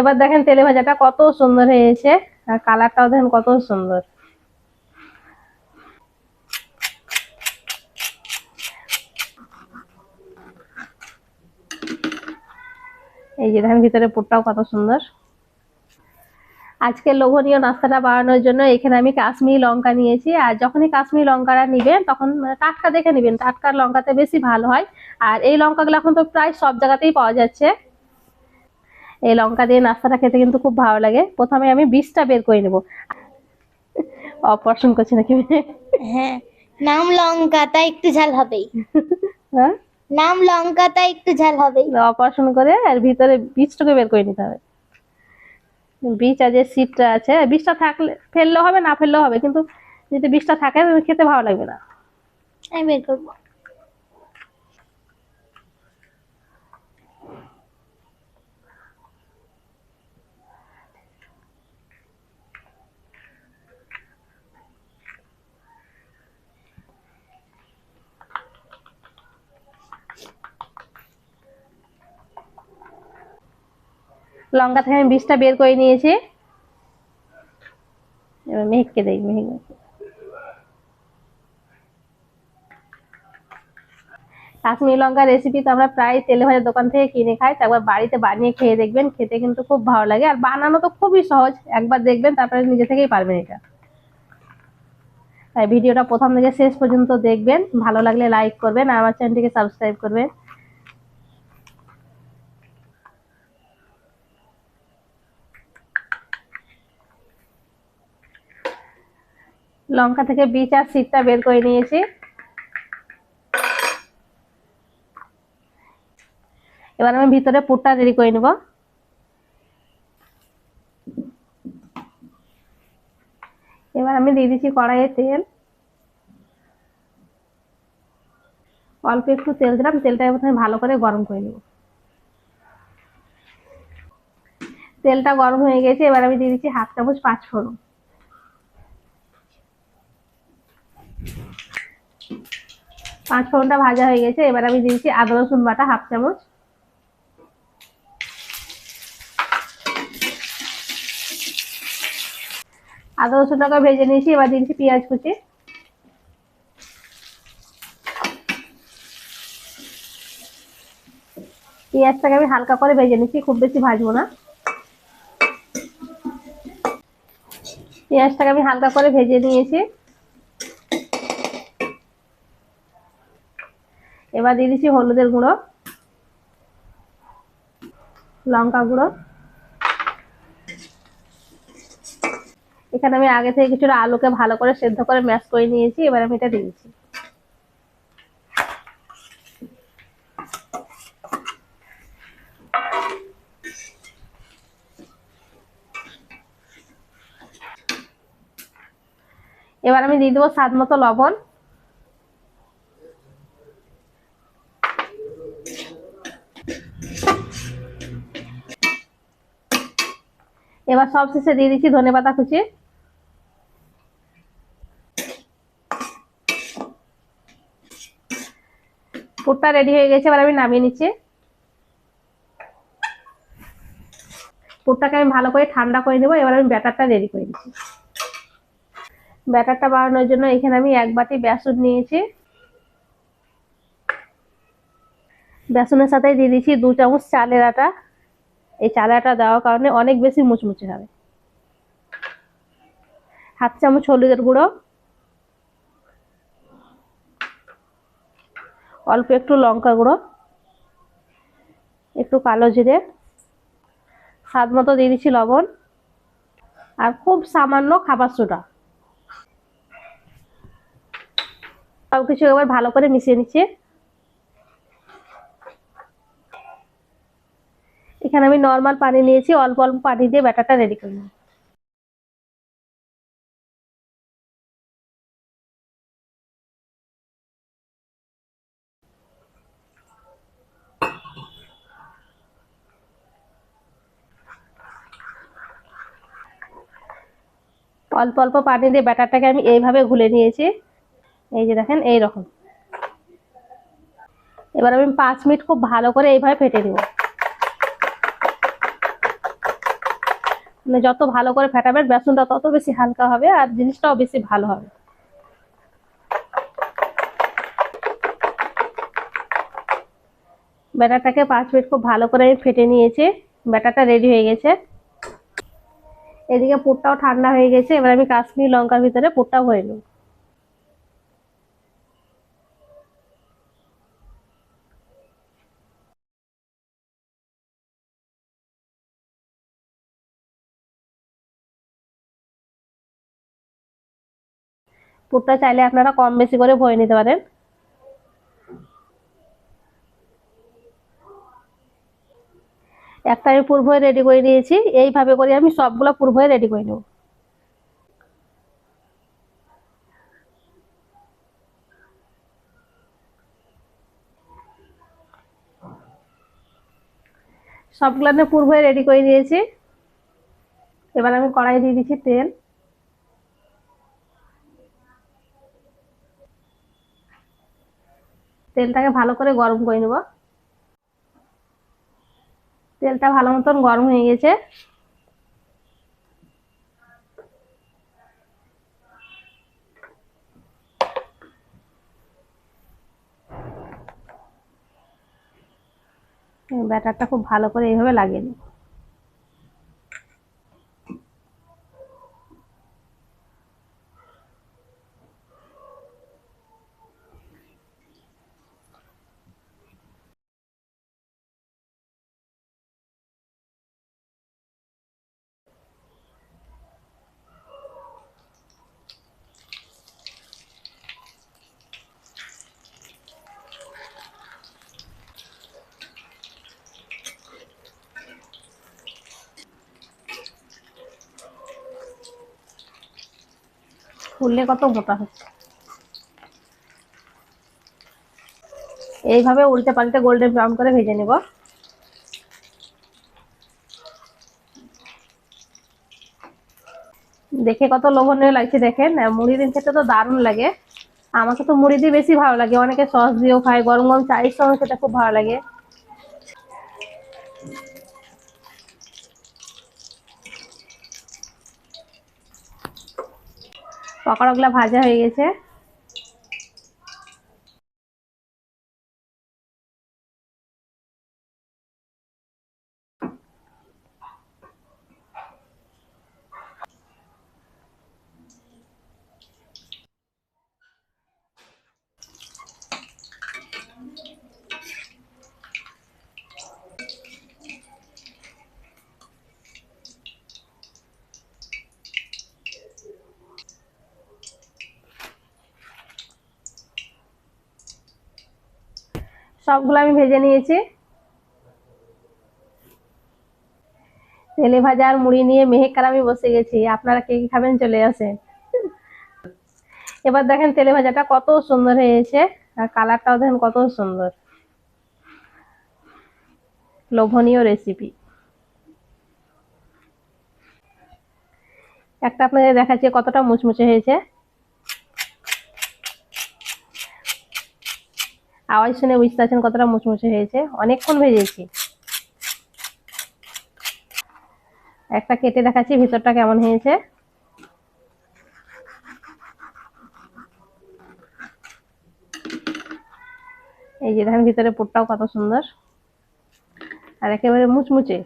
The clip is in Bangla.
এবার দেখেন তেলে ভাজাটা কত সুন্দর হয়েছে, আর কালারটাও দেখেন কত সুন্দর। এই যে দেখেন ভিতরে পুরটাও কত সুন্দর। আজকে লোভনীয় নাস্তাটা বানানোর জন্য এখানে আমি কাশ্মীরি লঙ্কা নিয়েছি, আর যখনই কাশ্মীরি লঙ্কাটা নিবেন তখন টাটকা দেখে নেবেন, টাটকার লঙ্কাতে বেশি ভালো হয়। আর এই লঙ্কাগুলো এখন তো প্রায় সব জায়গাতেই পাওয়া যাচ্ছে। এই লঙ্কা দিয়ে নাস্তাটা খেতে কিন্তু খুব ভালো লাগে। প্রথমে আমি বীজটা বের করে নেব। অপারেশন করছি নাকি? হ্যাঁ নাম লঙ্কা তাই একটু ঝাল হবেই। হ্যাঁ? নাম লঙ্কা তাই একটু ঝাল হবেই। অপারেশন করে আর ভিতরে বীজটাকে বের করে নিতে হবে। বীজ আর যে সিটটা আছে বীজটা থাকলে ফেললেও হবে না ফেললেও হবে কিন্তু যদি বীজটা থাকে খেতে ভালো লাগবে না। আমি বের করব। লঙ্কা থেকে আমি বীজটা বের করে নিয়েছি। এবার মেহেককে দেই, মেহেক। কাশ্মীরি লঙ্কার রেসিপি তো আমরা প্রায় তেলে ভাজা দোকান থেকে কিনে খাই তারপর বাড়িতে বানিয়ে খেয়ে দেখবেন, খেতে কিন্তু খুব ভালো লাগে। আর বানানো তো খুবই সহজ, একবার দেখবেন, তারপরে নিজে থেকেই পারবেন এটা। তাই ভিডিওটা প্রথম থেকে শেষ পর্যন্ত দেখবেন, ভালো লাগলে লাইক করবেন, আর আমার চ্যানেলটিকে সাবস্ক্রাইব করবেন। লঙ্কা থেকে বীজ আর সিটটা বের করে নিয়েছি। এবার আমি ভিতরে পুরটা রেডি করে নেব। এবার আমি দিয়ে দিচ্ছি কড়াইয়ে তেল। অল্প একটু তেল দিলাম, তেলটা প্রথমে ভালো করে গরম করে নেব। তেলটা গরম হয়ে গেছে, এবার আমি দিয়ে দিচ্ছি হাফ চামচ পাঁচ পাঁচ ফোড়নটা ভাজা হয়ে গেছে, এবার আমি দিয়েছি আদা, রসুন বাটা হাফ চামচ। আদা, রসুনটাকে ভেজে নিয়েছি, এবার দিয়েছি পেঁয়াজ কুচি। পেঁয়াজটাকে আমি হালকা করে ভেজে নিচ্ছি, খুব বেশি ভাজবো না। পেঁয়াজটাকে আমি হালকা করে ভেজে নিয়েছি। এবার দিয়ে দিচ্ছি হলুদের গুঁড়ো, লঙ্কা গুঁড়ো। এখানে আমি আগে থেকে কিছুটা আলুকে ভালো করে সেদ্ধ করে ম্যাশ করে নিয়েছি, এবার আমি এটা দিয়ে দিচ্ছি। এবার আমি দিয়ে দেবো স্বাদ মতো লবণ। এবার সব শেষে দিয়ে দিচ্ছি ধনে পাতা কুচি পুরটা রেডি হয়ে গেছে, এবার আমি নামিয়ে নিচ্ছি। পুরটাকে আমি ভালো করে ঠান্ডা করে নেব, এবার আমি ব্যাটারটা রেডি করে দিচ্ছি ব্যাটারটা বানানোর জন্য এখানে আমি এক বাটি বেসন নিয়েছি। বেসনের সাথে দিয়ে দিচ্ছি দু চামচ চালের আটা। এই চালাটা দেওয়ার কারণে অনেক বেশি মুচমুচে হবে। হাত চামচ হলুদের গুঁড়ো। অল্প একটু লঙ্কা গুঁড়ো। একটু কালো জিরে। স্বাদ মতো দিয়ে দিচ্ছি লবণ। আর খুব সামান্য খাবার সোডা। সব কিছু এবার ভালো করে মিশিয়ে নিচ্ছি। এখানে আমি নর্মাল পানি নিয়েছি, অল্প অল্প পানি দিয়ে ব্যাটারটা রেডি করে নেব অল্প অল্প পানি দিয়ে ব্যাটারটাকে আমি এইভাবে ঘুলে নিয়েছি। এই যে দেখেন এই রকম এবার আমি পাঁচ মিনিট খুব ভালো করে এইভাবে ফেটে নেব। মানে যত ভালো করে ফেটাবেন বেসনটা তত বেশি হালকা হবে আর জিনিসটাও বেশি ভালো হবে। ব্যাটারটাকে পাঁচ মিনিট খুব ভালো করে আমি ফেটে নিয়েছি, ব্যাটারটা রেডি হয়ে গেছে। এদিকে পুরটাও ঠান্ডা হয়ে গেছে, এবার আমি কাশ্মীর লঙ্কার ভিতরে পুরটা ভরে নেব। পুরটা চাইলে আপনারা কম বেশি করে ভরে নিতে পারেন। একটা আমি পুর ভরে রেডি করে নিয়েছি এইভাবে করে আমি সবগুলো পুর ভরে রেডি করে নেব। সবগুলো আমি পুর ভরে রেডি করে নিয়েছি এবার আমি কড়াই দিয়ে দিচ্ছি তেল। তেলটাকে ভালো করে গরম করে নেব। তেলটা ভালো মতন গরম হয়ে গেছে। ব্যাটারটা খুব ভালো করে এইভাবে লাগিয়ে নিই ফুললে কত মোটা হচ্ছে। এইভাবে উল্টে পাল্টে গোল্ডেন ব্রাউন করে ভেজে নেব। দেখে কত লোভনীয় লাগছে দেখেন মুড়ি দিয়ে খেতে তো দারুণ লাগে। আমাকে তো মুড়ি দিয়ে বেশি ভালো লাগে, অনেকে সস দিয়েও খায়, গরম গরম চায়ের সঙ্গে খেতে খুব ভালো লাগে। পকোড়াগুলো ভাজা হয়ে গেছে। সবগুলো আমি ভেজে নিয়েছি। তেলে ভাজা আর মুড়ি নিয়ে মেহেকার আমি বসে গেছি। আপনারা কে কি খাবেন চলে আসেন। এবার দেখেন তেলে ভাজাটা কত সুন্দর হয়েছে আর কালারটাও দেখেন কত সুন্দর। লোভনীয় রেসিপি একটা আপনাদের দেখাচ্ছি কতটা মুচমুচে হয়েছে। আওয়াজ শুনে বুঝতে পারছেন কতটা মুচমুচে হয়েছে। অনেকক্ষণ ভেজেছি। একটা কেটে দেখাচ্ছি, ভিতরটা কেমন হয়েছে। এই যে দেখেন, ভিতরে পুরটাও কত সুন্দর। আর একেবারে মুচমুচে।